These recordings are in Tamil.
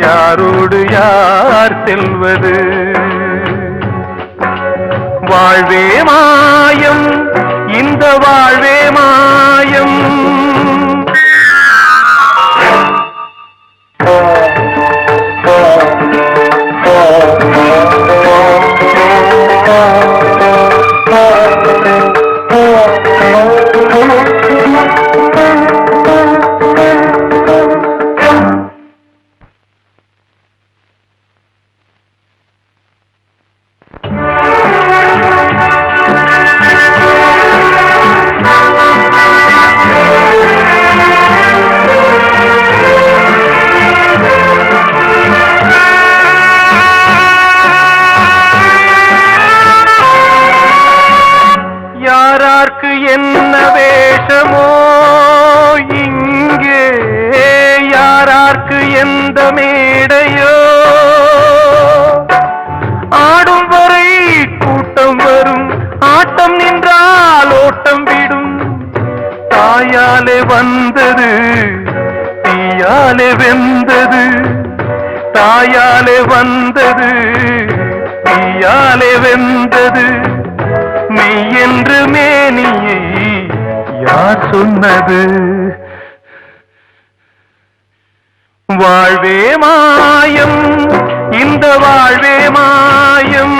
யாரோடு யார் செல்வது? வாழ்வே மாயம் இந்த வாழ்வே மாயம். தீயாலே வந்தது தீயாலே வெந்தது தாயாலே வந்தது தீயாலே வெந்தது. மெய் என்று மேனியை யார் சொன்னது? வாழ்வே மாயம் இந்த வாழ்வே மாயம்.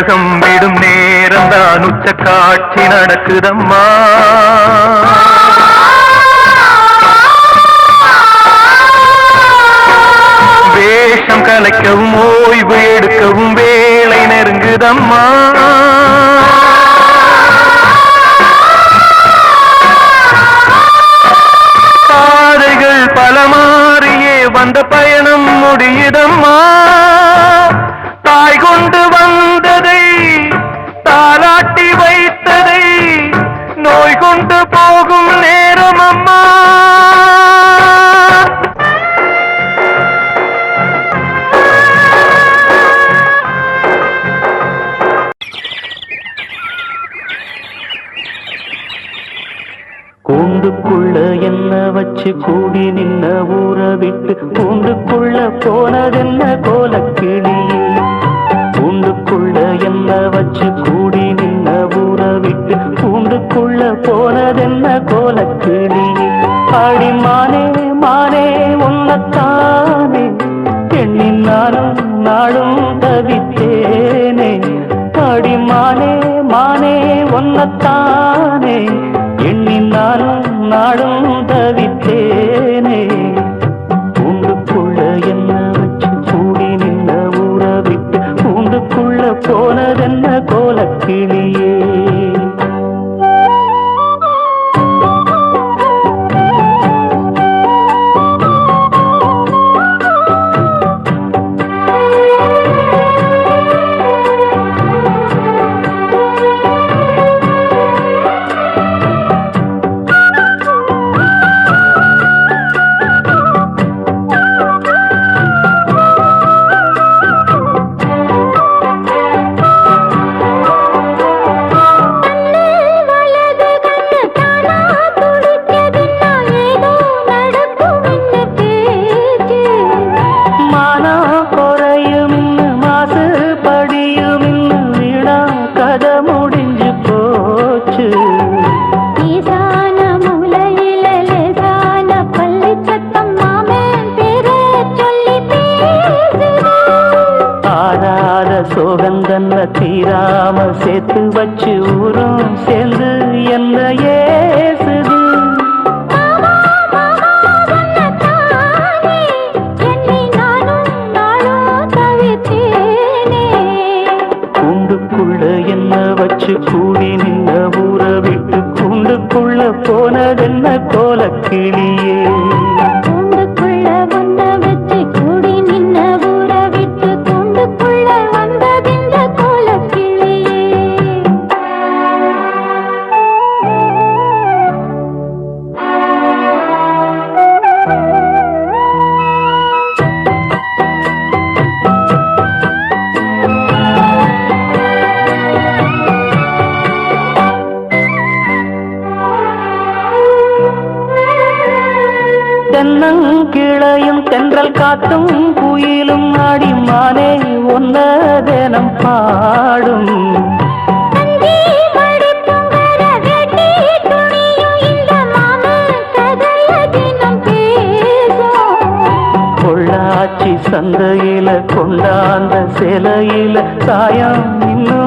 உலகம் விடும் நேரம் தான் உச்ச காட்சி நடக்குதம்மா. வேஷம் கலைக்கவும் ஓய்வு எடுக்கவும் வேலை நெருங்குதம்மா. பாதைகள் பல மாறியே வந்த பயணம் முடியுதம்மா. தாய் கொண்டு கூண்டுக்குள்ள என்ன வச்சு கூடி நின்ன ஊற விட்டு கூண்டுக்குள்ள போனதென்ன கோலக்கிளி கூண்டுக்குள்ள என்ன வச்சு கூடி நின்ன ஊற விட்டு கூண்டுக்குள்ள போனதென்ன கோலக்கிளி ஆடி மானே மானே உன்னத்தானே எண்ணி நானும் நாளும் தவித்தேனே. ஆடி மானே மானே உன்னத்தானே நானும் சோகந்தன்ன தீராம சேர்த்து வச்சு ஊரும் சேர்ந்து என்ன ஏசுது கூண்டுக்குள்ள என்ன வச்சு கூடி நின்ன ஊற விட்டு கூண்டுக்குள்ள போனதென்ன கோலக்கிளியே. கூண்டுக்குள்ள தென்னங்கிளையும் தென்றல் காத்தும் குயிலும் ஆடி மானே ஒன்ன தினம் பாடும் பொள்ளாச்சி சந்தையில கொண்டாந்த சிலையில சாயம் இன்னும்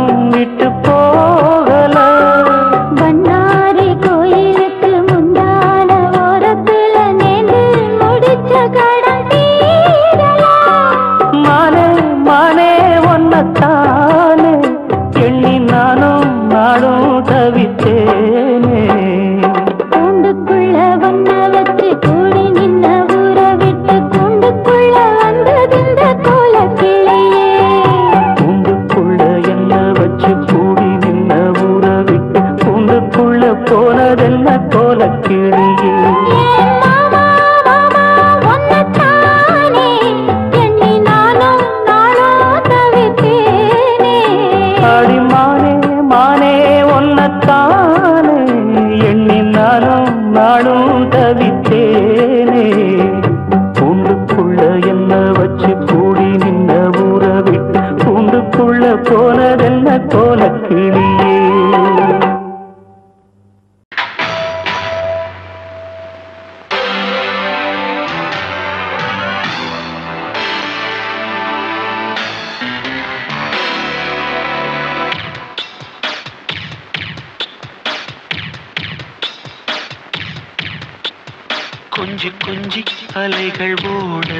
அலைகள் ஓட.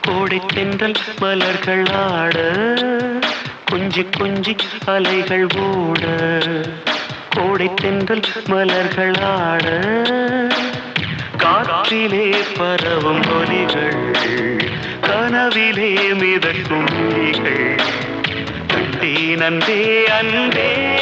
கோடை தென்றல் மலர்கள் ஆட. கொஞ்சி கொஞ்சி அலைகள் ஓட. கோடை தென்றல் மலர்கள் ஆட. காற்றிலே பரவும் ஒலிகள் கனவிலே மிதக்கும் ஒலிகள் கட்டி நன்றே அன்பே.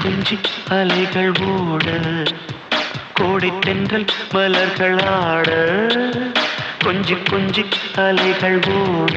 செஞ்சி அலைகள் ஓட கோடித்தென்றல் மலர்களாட கொஞ்சி கொஞ்சி அலைகள் ஓட.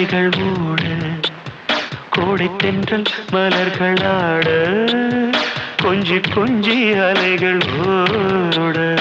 மலைகள் மூட. கோடைத்தென்றல் மலர்கள் ஆட. கொஞ்சி கொஞ்சி அலைகள் ஓட.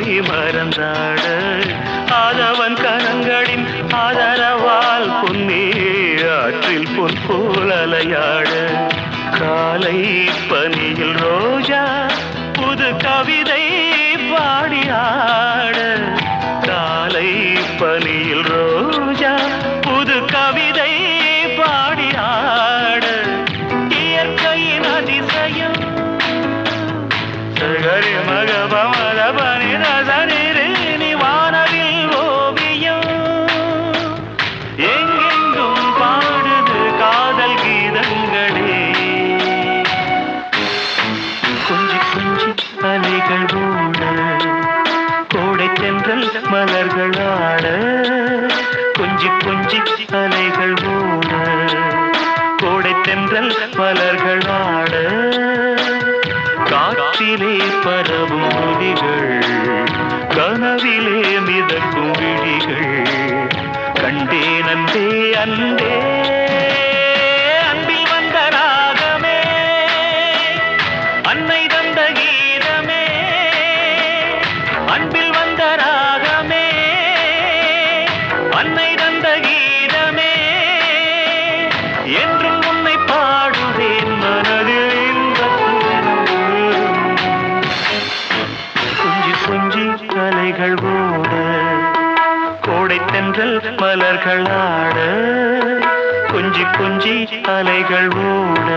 வழி மறந்தாடு ஆதவன் கரங்களின் ஆதரவால் பொன்னே ஆற்றில் பொன் போல் அலையாடு. காலை பனியில் ரோஜா புது கவி பூக்களாட கொஞ்சி கொஞ்சி அலைகள் ஓட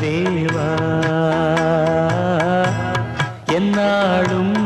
தேவா. என்னாலும்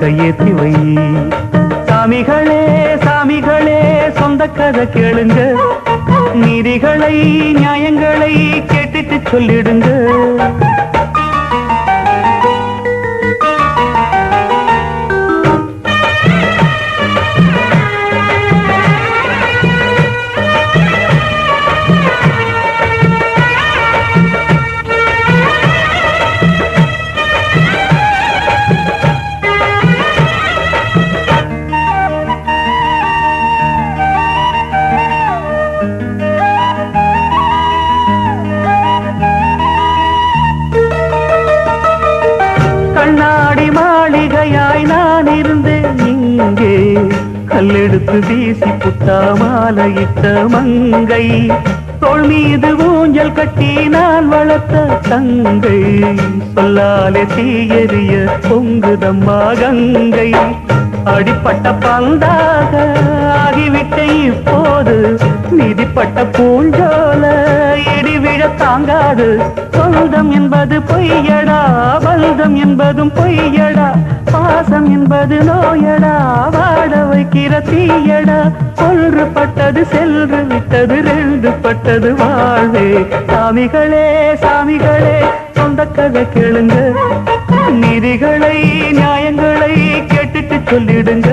விளக்க வை. சாமிகளே சாமிகளே சொந்த கதை கேளுங்க. நீதிகளை நியாயங்களை கேட்டுட்டு சொல்லிடுங்க. கல்லெடுத்து வீசி புட்டா மாலையிட்ட மங்கை தோல் மீது ஊஞ்சல் கட்டி நான் வளர்த்த தங்கை. சொல்லாலே தீயறிய பொங்குதம்மா கங்கை. அடிப்பட்ட பந்தாக ஆகிவிட்ட இப்போது மிதிப்பட்ட பூஞ்சோல இடிவிழ தாங்காது. சொந்தம் என்பது பொய்யடா பல்தம் என்பதும் பொய்யடா. பாசம் என்பது நோயடா வாட வைக்கிற தீயடா. ஒன்று பட்டது சென்று விட்டது ரெண்டு பட்டது வாழ்வே. சாமிகளே சாமிகளே சொந்த கதை கேளுங்க. நீதிகளை நியாயங்களை கேட்டுட்டு சொல்லிடுங்க.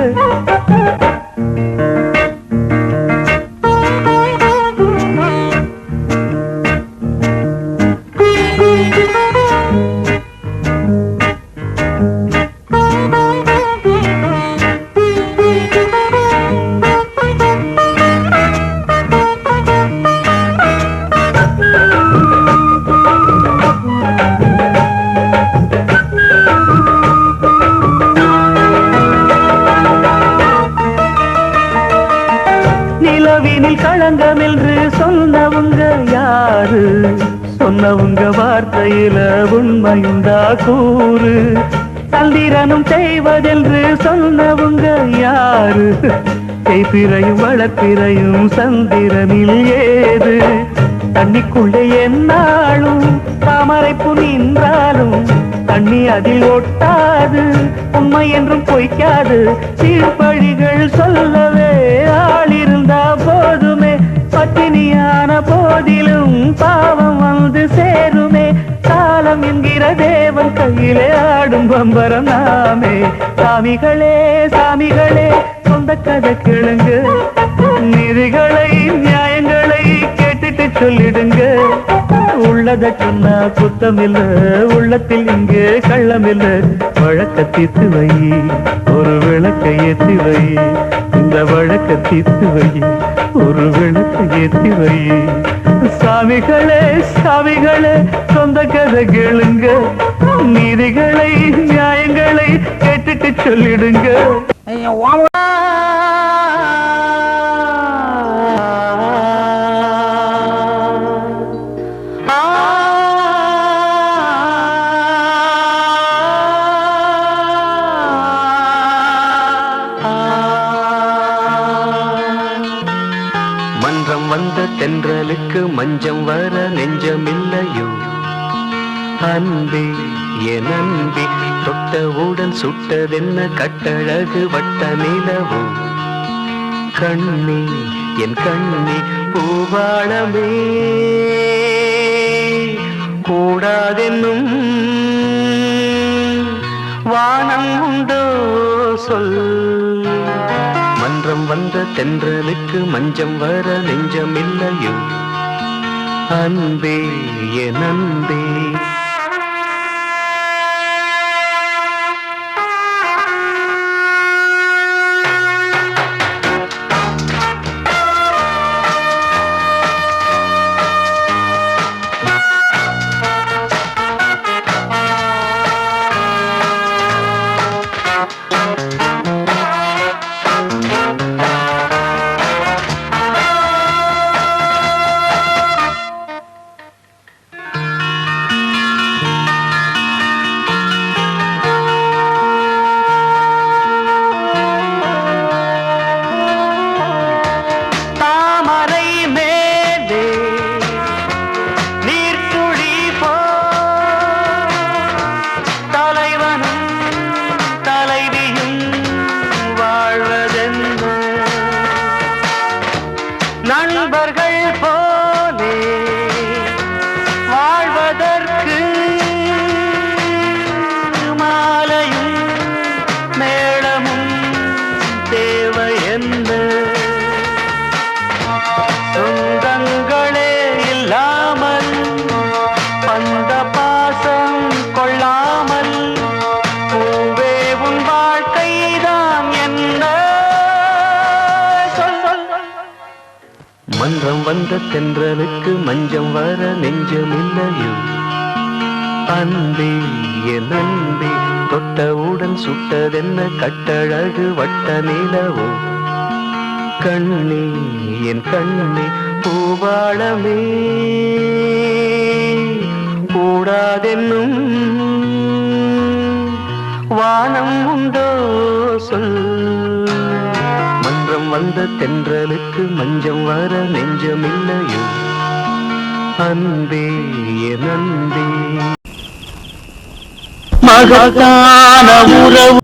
செய்பிறையும் சந்திரனில் ஏது? தண்ணிக்குள்ளே என்னாலும் தாமரைப்பு நின்றாலும் தண்ணி அதில் ஒட்டாது உண்மை என்றும் பொய்க்காது. சீர்பழிகள் சொல்லவே ஆளிருந்தா போதுமே பட்டினியான போதிலும் பாவம் வந்து சேருமே. காலம் என்கிற தேவன் கையிலே ஆடும் பம்பரம் நாமே. சாமிகளே சாமிகளே சொந்த கதை கிழங்கு. நிதிகளை நியாயங்களை கேட்டுட்டு சொல்லிடுங்க. உள்ளத சொன்னா குத்தமில்ல உள்ளத்தில் இங்கே கள்ளமில்ல. வழக்க தீர்த்து வை ஒரு விளக்கை ஏத்தி வை. இந்த வழக்க தீர்த்து வை ஒரு விளக்கை ஏத்தி வை. சாமிகளே சாமிகளே சொந்த கதை கேளுங்க. நீதிகளை நியாயங்களை கேட்டுட்டு சொல்லிடுங்க. தென்றலுக்கு வர நெஞ்சமில்லையோ? அன்பே என் அன்பே தொட்டவுடன் சுட்டதென்ன கட்டழகு வட்ட நிலவோ கண்ணே என் கண்ணே பூவாளமே கூடாதென்னும் வானம் உண்டோ? சொல். மன்றம் வந்த தென்றலுக்கு மஞ்சம் வர நெஞ்சமில்லையோ? அன்பே என் அன்பே. வந்த தென்றலுக்கு மஞ்சம் வர நெஞ்சமில்லையோ? அன்பே என் அன்பே தொட்டவுடன் சுட்டதென்ன கட்டழகு வட்ட நிலவோ? கண்ணே என் கண்ணே பூவாளமே கூடாதென்னும் வானம் உண்டோ? சொல். வந்த தென்றலுக்கு மஞ்சம் வர நெஞ்சமில்லையோ? அன்பே என் அன்பே. மகத்தான உறவு